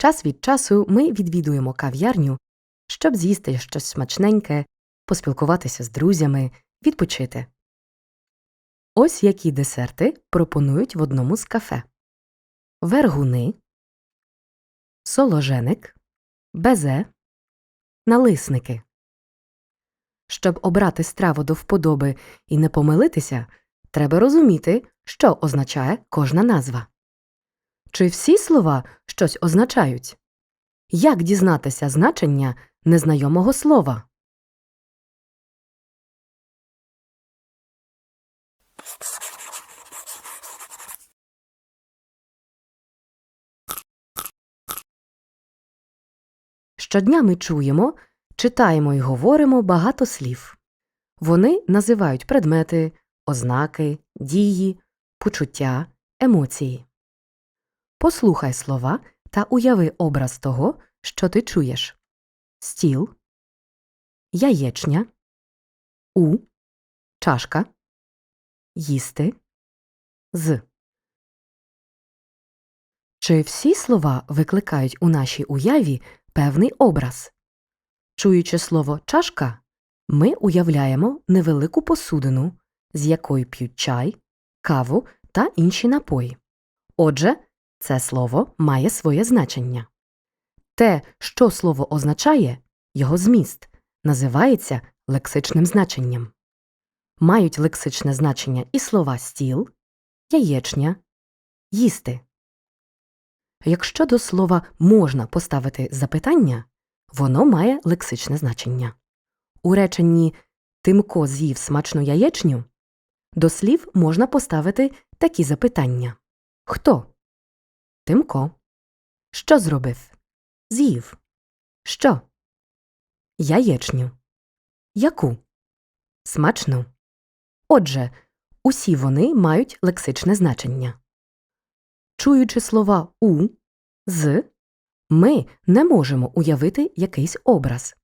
Час від часу ми відвідуємо кав'ярню, щоб з'їсти щось смачненьке, поспілкуватися з друзями, відпочити. Ось які десерти пропонують в одному з кафе: вергуни, соложеник, безе, налисники. Щоб обрати страву до вподоби і не помилитися, треба розуміти, що означає кожна назва. Чи всі слова щось означають? Як дізнатися значення незнайомого слова? Щодня ми чуємо, читаємо і говоримо багато слів. Вони називають предмети, ознаки, дії, почуття, емоції. Послухай слова та уяви образ того, що ти чуєш: стіл, яєчня, у, чашка, їсти, з. Чи всі слова викликають у нашій уяві певний образ? Чуючи слово чашка, ми уявляємо невелику посудину, з якої п'ють чай, каву та інші напої. Отже, це слово має своє значення. Те, що слово означає, його зміст, називається лексичним значенням. Мають лексичне значення і слова стіл, яєчня, їсти. Якщо до слова можна поставити запитання, воно має лексичне значення. У реченні Тимко з'їв смачну яєчню до слів можна поставити такі запитання Хто? Тимко. Що зробив? З'їв. Що? Яєчню. Яку? Смачну. Отже, усі вони мають лексичне значення. Чуючи слова у, з, ми не можемо уявити якийсь образ.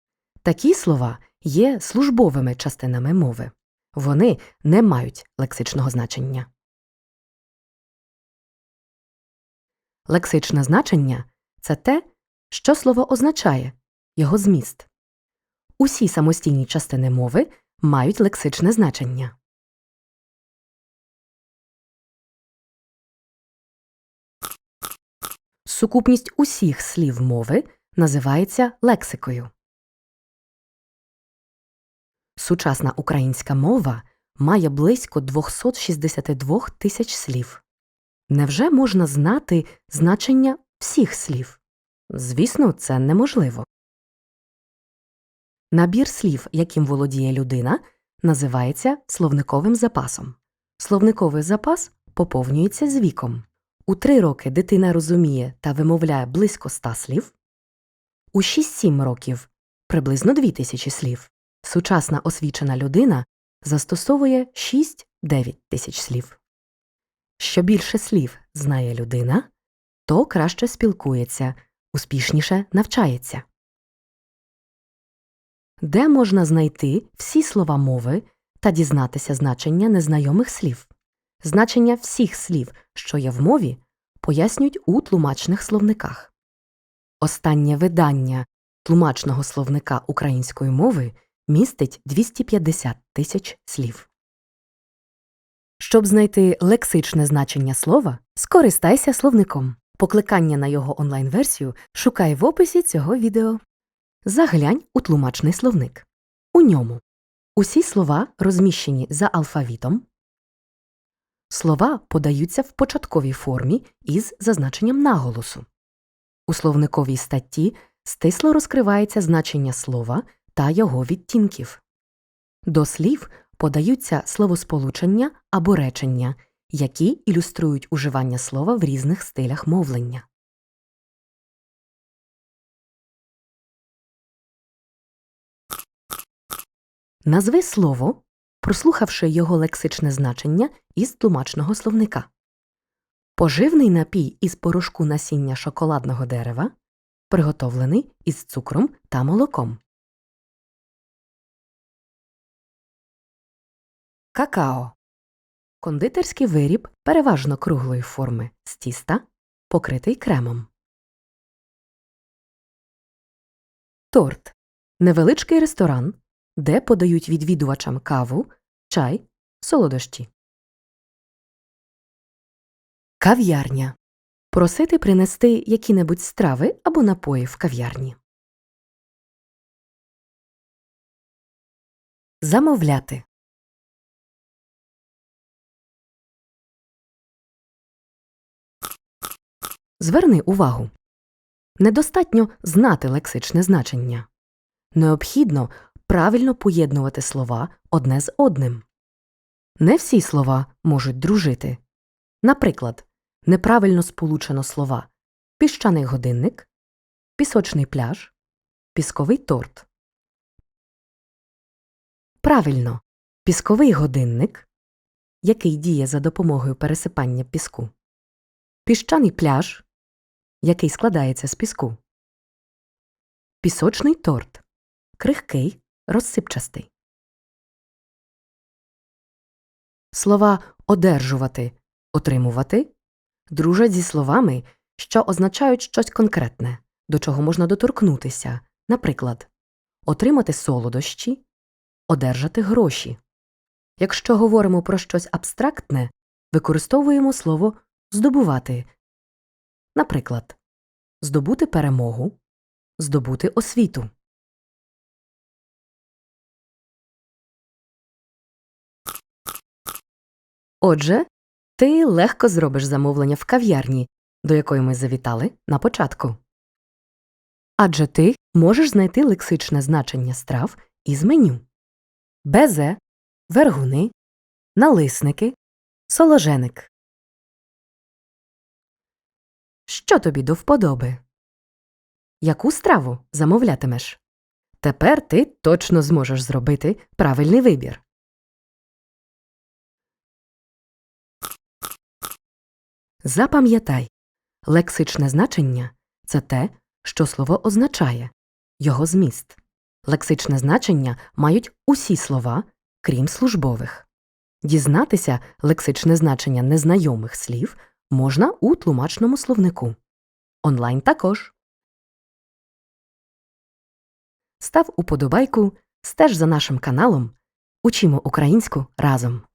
Такі слова є службовими частинами мови. Вони не мають лексичного значення. Лексичне значення це те, що слово означає, його зміст. Усі самостійні частини мови мають лексичне значення. Сукупність усіх слів мови називається лексикою. Сучасна українська мова має близько 262 тисяч слів. Невже можна знати значення всіх слів? Звісно, це неможливо. Набір слів, яким володіє людина, називається словниковим запасом. Словниковий запас поповнюється з віком. У три роки дитина розуміє та вимовляє близько ста слів, у 6-7 років приблизно 2000 слів. Сучасна освічена людина застосовує 6-9 тисяч слів. Що більше слів знає людина, то краще спілкується, успішніше навчається. Де можна знайти всі слова мови та дізнатися значення незнайомих слів? Значення всіх слів, що є в мові, пояснюють у тлумачних словниках. Останнє видання тлумачного словника української мови містить 250 тисяч слів. Щоб знайти лексичне значення слова, скористайся словником. Покликання на його онлайн-версію шукай в описі цього відео. Заглянь у тлумачний словник. У ньому усі слова розміщені за алфавітом. Слова подаються в початковій формі із зазначенням наголосу. У словниковій статті стисло розкривається значення слова та його відтінків. До слів подаються словосполучення або речення, які ілюструють уживання слова в різних стилях мовлення. Назви слово, прослухавши його лексичне значення із тлумачного словника. Поживний напій із порошку насіння шоколадного дерева, приготовлений із цукром та молоком. Какао кондитерський виріб переважно круглої форми з тіста, покритий кремом. Торт невеличкий ресторан, де подають відвідувачам каву, чай, солодощі. Кав'ярня просити принести які-небудь страви або напої в кав'ярні. Замовляти. Зверни увагу. Недостатньо знати лексичне значення. Необхідно правильно поєднувати слова одне з одним. Не всі слова можуть дружити. Наприклад, неправильно сполучено слова піщаний годинник, пісочний пляж, пісковий торт. Правильно, пісковий годинник, який діє за допомогою пересипання піску, піщаний пляж, який складається з піску, пісочний торт, крихкий, розсипчастий. Слова одержувати, отримувати дружать зі словами, що означають щось конкретне, до чого можна доторкнутися, наприклад, отримати солодощі, одержати гроші. Якщо говоримо про щось абстрактне, використовуємо слово здобувати, наприклад, здобути перемогу, здобути освіту. Отже, ти легко зробиш замовлення в кав'ярні, до якої ми завітали на початку. Адже ти можеш знайти лексичне значення страв із меню безе, вергуни, налисники, соложеник. Що тобі до вподоби? Яку страву замовлятимеш? Тепер ти точно зможеш зробити правильний вибір. Запам'ятай, лексичне значення це те, що слово означає, його зміст. Лексичне значення мають усі слова, крім службових. Дізнатися лексичне значення незнайомих слів можна у тлумачному словнику. Онлайн також. Став уподобайку, стеж за нашим каналом. Учимо українську разом.